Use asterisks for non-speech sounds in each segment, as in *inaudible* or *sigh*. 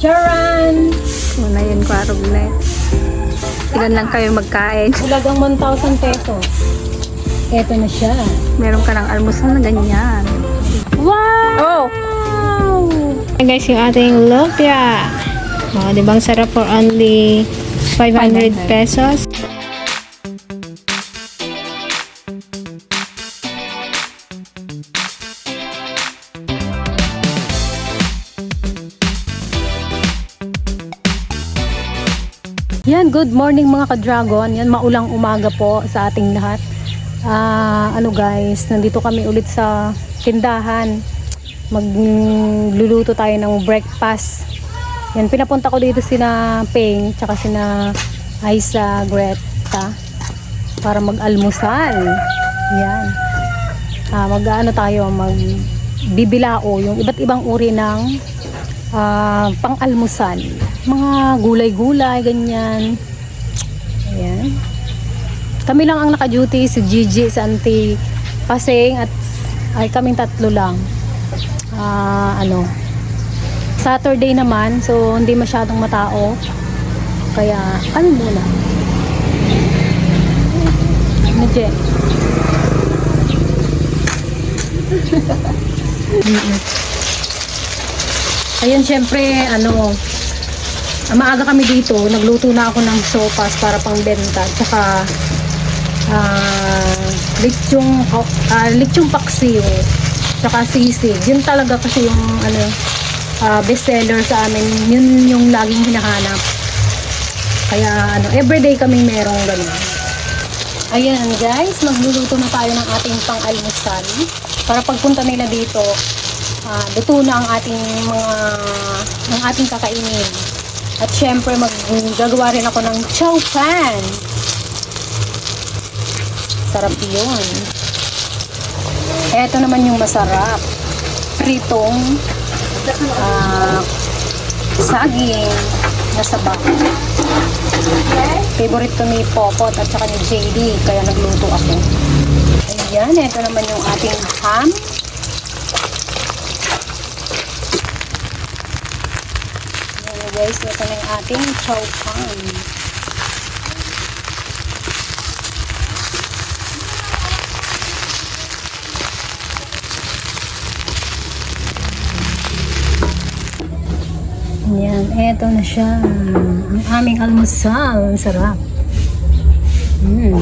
Charan! Una yun, kwarog na. Ilan lang kayo magkain. *laughs* Hulagang 1,000 pesos. Eto na siya. Meron ka ng almusal na ganyan. Wow! Oh! Hey guys, yung ating lumpia. Oh, di bang sarap for only 500 pesos? Yan, good morning mga ka-dragon. Yan, maulang umaga po sa ating lahat. Ah, ano guys, nandito kami ulit sa tindahan. Magluluto tayo ng breakfast. Yan, pinapunta ko dito sina Ping, tsaka sina Aisa, Greta, para mag-almusal. Yan. Ah, mag-ano tayo, mag bibilao, yung iba't ibang uri ng ah, pang-almusal. Mga gulay-gulay, ganyan. Ayan. Kami lang ang naka-duty, si Gigi, si Auntie Paseng, at ay kaming tatlo lang. Ah, ano, Saturday naman, so hindi masyadong matao. Kaya, ano muna? Ano, Je? *laughs* Ayun, syempre, ano, maaga kami dito, nagluto na ako ng sopas para pang benta, tsaka ah lechong, ah, lechong paksiw, tsaka sisig. Yun talaga kasi yung ano, ah, best seller sa amin, yun yung laging hinahanap. Kaya ano, everyday kaming merong ganun. Ayan guys, magluluto na tayo ng ating pang-almusal. Para pagpunta nila dito, ah, luto na ang ating mga ang ating kakainin. At syempre maggagawa rin ako ng chow pan. Sarap yun. Eto naman yung masarap. Pritong ah, saging na sabaw. Favorite to ni Popot at saka ni JD, kaya nagluto ako. Ayan, ito naman yung ating ham. Ayan guys, ito na yung ating chow pan. Ayan, eto na siya. Ang aming almusal. Sarap. Mm.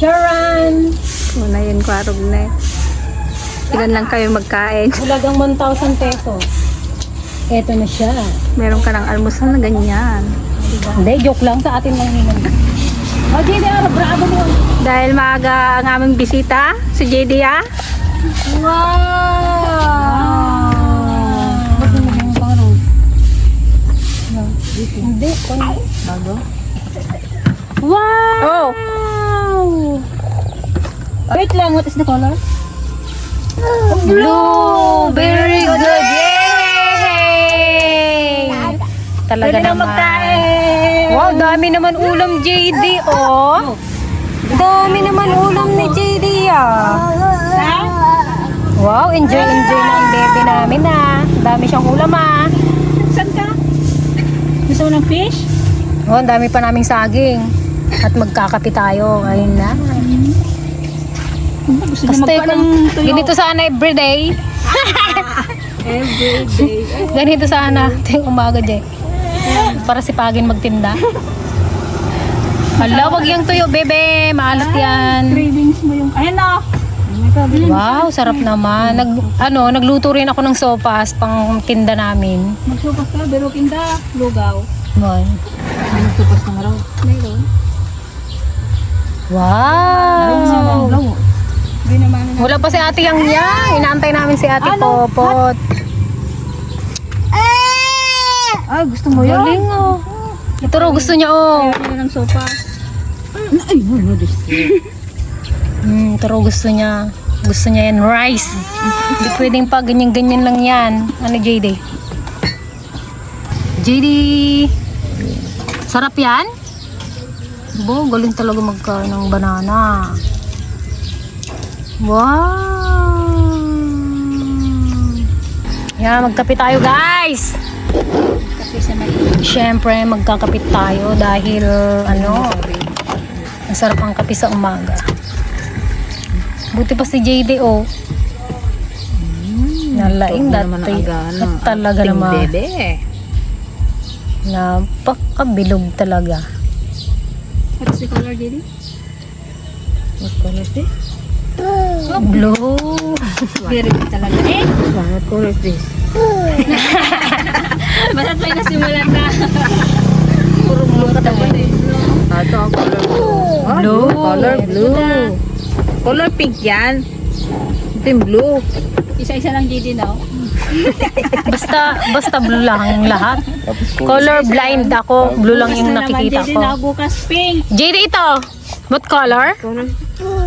Charan! Una yun, kwarog na yun. Ilan lang kayo magkain. Hulagang 1,000 pesos. Eto na siya. Meron ka ng almusal na ganyan. Hindi, joke lang sa atin lang yun. Oh, Jade, ano, bravo mo. Dahil maaga ang aming bisita, si JD ah. Wow! Pang Hindi, pang bago. Wow! Oh! Wait lang, what is the color? Blue! Very good! Yay! Talaga naman. Wow, dami naman ulam JD, oh. Dami naman ulam ni JD, ah. Wow, enjoy, enjoy ng baby namin, ah. Dami siyang ulam, ah. Saan ka? Gusto mo ng fish? Oh, dami pa naming saging. At magkakapi tayo. Ayun na. Gusto Kasi ganito sana everyday. *laughs* Everyday. Ganito sana. Ting umaga, Jay. Para sipagin magtinda. Hala, wag yung tuyo, bebe. Maalat yan. Cravings mo yung... Ayan na! Wow, sarap naman. Nag, ano, nagluto rin ako ng sopas pang tinda namin. Magsupas ka, pero kinda, lugaw. Mon. May nagsupas ng araw. Mayroon. Wow! Hindi naman na. Wala pa si ate yang yang. Inaantay namin si ate Ano? Popot. Ah, gusto mo yun? Galing oh. Ito raw gusto niya oh. Ayaw ng sopas. Ay, ano, this Hmm, ito raw gusto niya. Gusto niya yan rice. Hindi pwedeng pa ganyan-ganyan lang yan. Ano JD? JD! Sarap yan? Bo, galing talaga magkain ng banana. Wow! na, magkape tayo guys! Kasi sa may Siyempre, magkakapit tayo dahil ano, masarap ang kape sa umaga. Buti pa si JD oh. Nalaing dati. At talaga naman. Bebe. Napakabilog talaga. What's the color, Jenny? What color is this? Blue. Very good talaga. Eh, What color is this? basta't may nasimulan na. Puro blue ka naman eh. Ah, ito ang color blue. Ah, Blue. Color blue. Color pink yan. Ito yung blue. Isa-isa lang, JD, no? *laughs* Basta, basta blue lang ang lahat. Color blind ako. Blue lang yung Basta nakikita JD, ko. na bukas pink. JD ito. What color? Color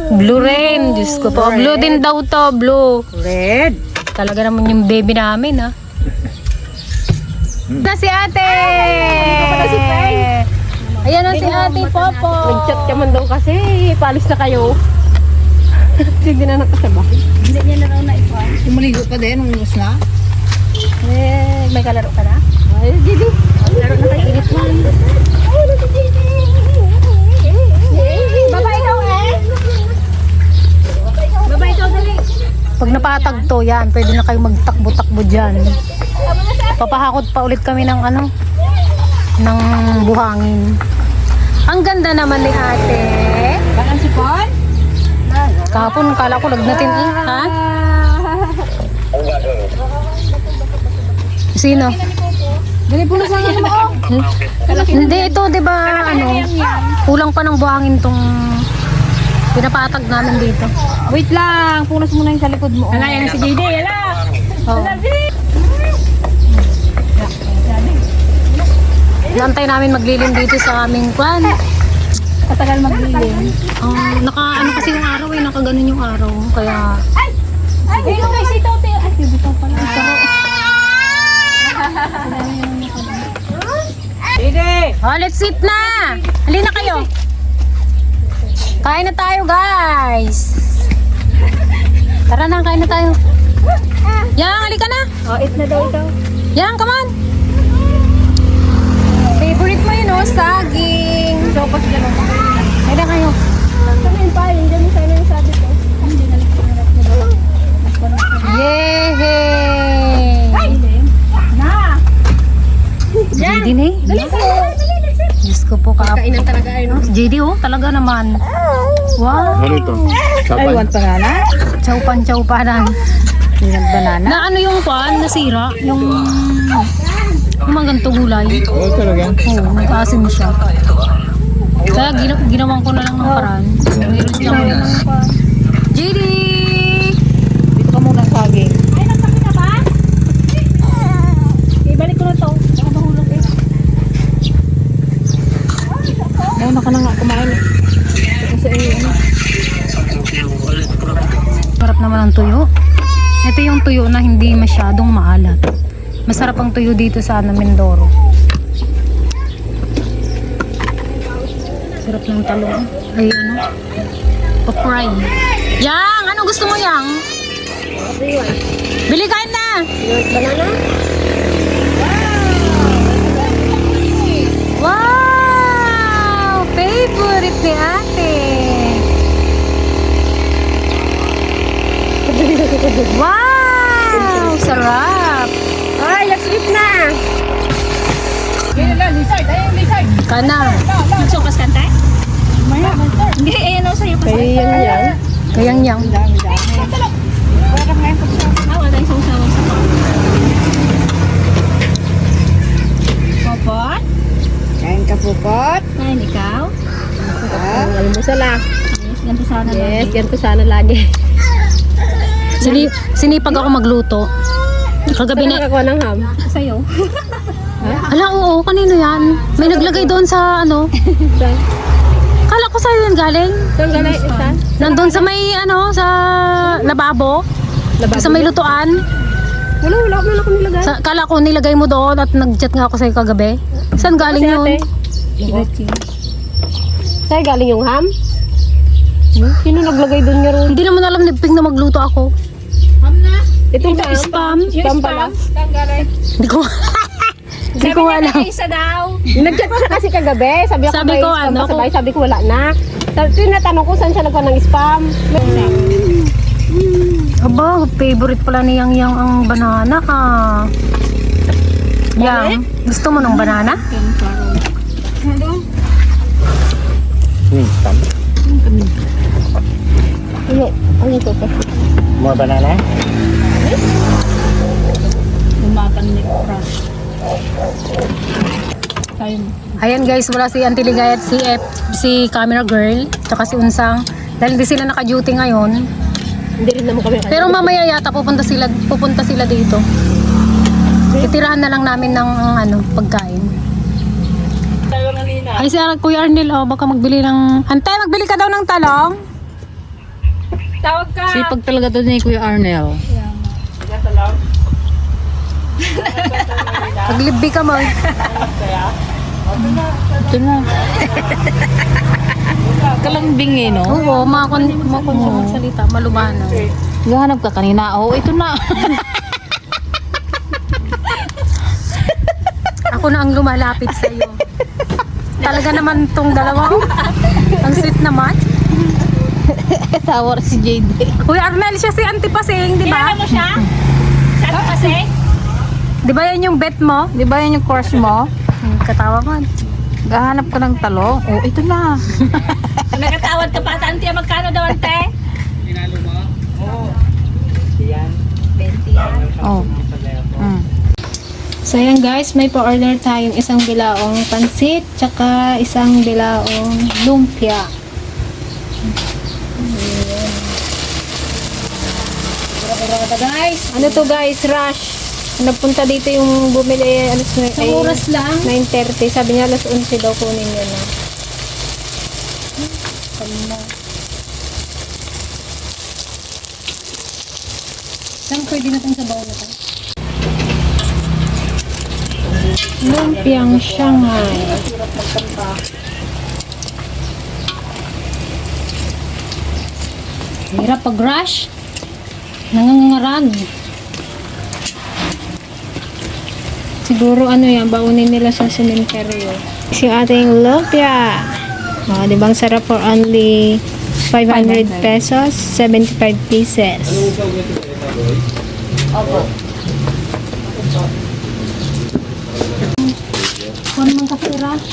Blue rin. Diyos ko po. Blue din daw to. Blue. red. Talaga naman yung baby namin, ha? Na si ate! Ayan na si ate, Popo. Nag-chat ka man daw kasi. Paalis na kayo. *laughs* Sige na nakasaba. Hindi niya na raw na ikuan. Maligo pa din. Umus na. Eh, may kalaro ka na? Ay, Didi. Laro na kayo. Init. Baba ikaw eh. Baba ikaw dali. Pag napatag to, yan, pwede na kayo magtakbo-takbo dyan. Papahakot pa ulit kami ng ano, ng buhangin. Ang ganda naman ni ate. Bakang sipon? Kahapon, kala ko lagnatin eh. Ha? Sino? Dali puno sa akin mo. Hindi, ito, di ba, ano, kulang pa ng buhangin tong pinapatag namin dito. Wait lang. Punas muna yung sa likod mo. Ala, yan si JD. Ala. Oh. Nantay namin maglilim dito sa aming kwan. Katagal maglilim. Ang naka ano kasi yung araw eh, nakaganon yung araw. Kaya Ay, ikaw kay si Tote. Ay, bibitaw pala. Didi. Oh, let's eat na! Halina kayo! Kain na tayo, guys! Tara na, kain na tayo. Yang, halika na! Oh, eat na daw ikaw. Yang, come on! Favorite mo yun, oh, saging. Sopas dyan ako. Halina kayo. Ano yung pa? Yung dyan sana yung sabi ko. Hindi na! Na! Na eh. Dali, dali, dali. Diyos ko po, ka Kainan talaga ay no? JD, oh, talaga naman. Wow! Ano ito? Ay, want banana? Chowpan-chowpanan. You want banana? Na ano yung kwan, nasira? Yung... Yung mga ganito gulay. Oo, talaga. Oo, nag-asim siya. Kaya gina- ginawan ko na lang ng paraan. Meron siyang... JD! Dito ka muna sa saging. Ay, nagsabi ka ba? Ibalik ko na to. Baka mahulog eh. Ayun, naka na nga kumain. Kasi eh, ano. Sarap naman ang tuyo. Ito yung tuyo na hindi masyadong maalat. Masarap ang tuyo dito sa ano, Mindoro. Sarap ng talong. Ay, ano? Pa-fry. Yang! Ano gusto mo, Yang? Bili kain na! Banana? Wow! Favorite ni ate! *laughs* Wow! Sarap! Ay, let's eat na! Kana. Magsukas kanta? Maya, Hindi, ayan ako sa'yo. Kaya yan yan. Kayang yang. Ah, wala yung sausawa sa pa. Popot? Kain ka pupot. Kain ikaw? Ah, almusal lang. Yes, ganito sana Yes, lagi. ganito sana lagi. Sini sinipag ako magluto. Kagabi na. Nakakuha ng ham. Sa'yo? Ala, oo, kanino yan? May naglagay doon sa ano. Kala ko sa'yo yan galing. Saan galing? Saan? Nandun sa may ano, sa lababo. Lababo Sa may lutuan. Wala, wala ko na nilagay. Sa, kala ko nilagay mo doon at nag-chat nga ako sa'yo kagabi. Saan galing yun? Saan galing yung ham? Hmm? Sino naglagay doon niya ron? Hindi naman alam ni Ping na magluto ako. Ito Ito, spam. Spam pala. Hindi ko, hindi ko alam. Isa daw. Nag-chat siya kasi kagabi. Sabi, ako, Sabi may ko, spam ano, sabay. Sabi ko wala na. Sabi, tinatanong ko saan siya nagpa ng spam. Aba, favorite pala ni Yang Yang ang banana ah. Yang, gusto mo ng banana? Hmm, tam. Ano, ano ito? to? More banana? Lumaban ni Crush. Kayo. Ayan guys, wala si Auntie Ligay at si F, si camera girl, tsaka si Unsang. Dahil hindi sila naka-duty ngayon. Hindi rin naman kami Pero mamaya yata pupunta sila pupunta sila dito. Titirahan na lang namin ng ano, pagkain. Ay si Kuya Arnel, oh, baka magbili ng... Ante, magbili ka daw ng talong? Tawag ka. Sipag talaga to ni Kuya Arnel. *laughs* Maglibbi ka mo. Ito na. Kalambing eh, no? Oo, makon, makon siya magsalita, malumana. Gahanap ka kanina. Oh, ito na. Ako na ang lumalapit sa iyo. Talaga naman tong dalawa. oh. Ang sweet naman. *laughs* Tawar si JD. Kuya Arnel, siya si Auntie Pasing, di ba? Kilala mo siya? Di ba yan yung bet mo? Di ba yan yung crush mo? Hmm, Katawa man. Gahanap ka ng talong. Oh, ito na. *laughs* Nagkatawad ka pa, Tanti. Magkano daw, ante? Oh. Mm. So ayan guys, may pa-order tayong isang bilaong pansit, tsaka isang bilaong lumpia. Ayan. guys. Ano to guys? Rush. Nagpunta dito yung bumili alas na Isang oras lang. 9.30. Sabi niya alas 11 daw kunin niya na. Saan pwede na itong sabaw na to? Lumpiang Shanghai. Hirap pag rush. Nangangarag. Siguro ano yan, baunin nila sa sementeryo. Si ating lumpia. Oh, di bang sarap for only 500 pesos, 75 pieces. Kung naman kasi rush.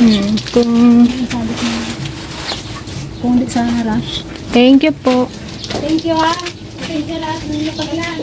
Hmm, kung Kung hindi sana rush. thank you po. Thank you ha. Thank you lahat ng napaglan.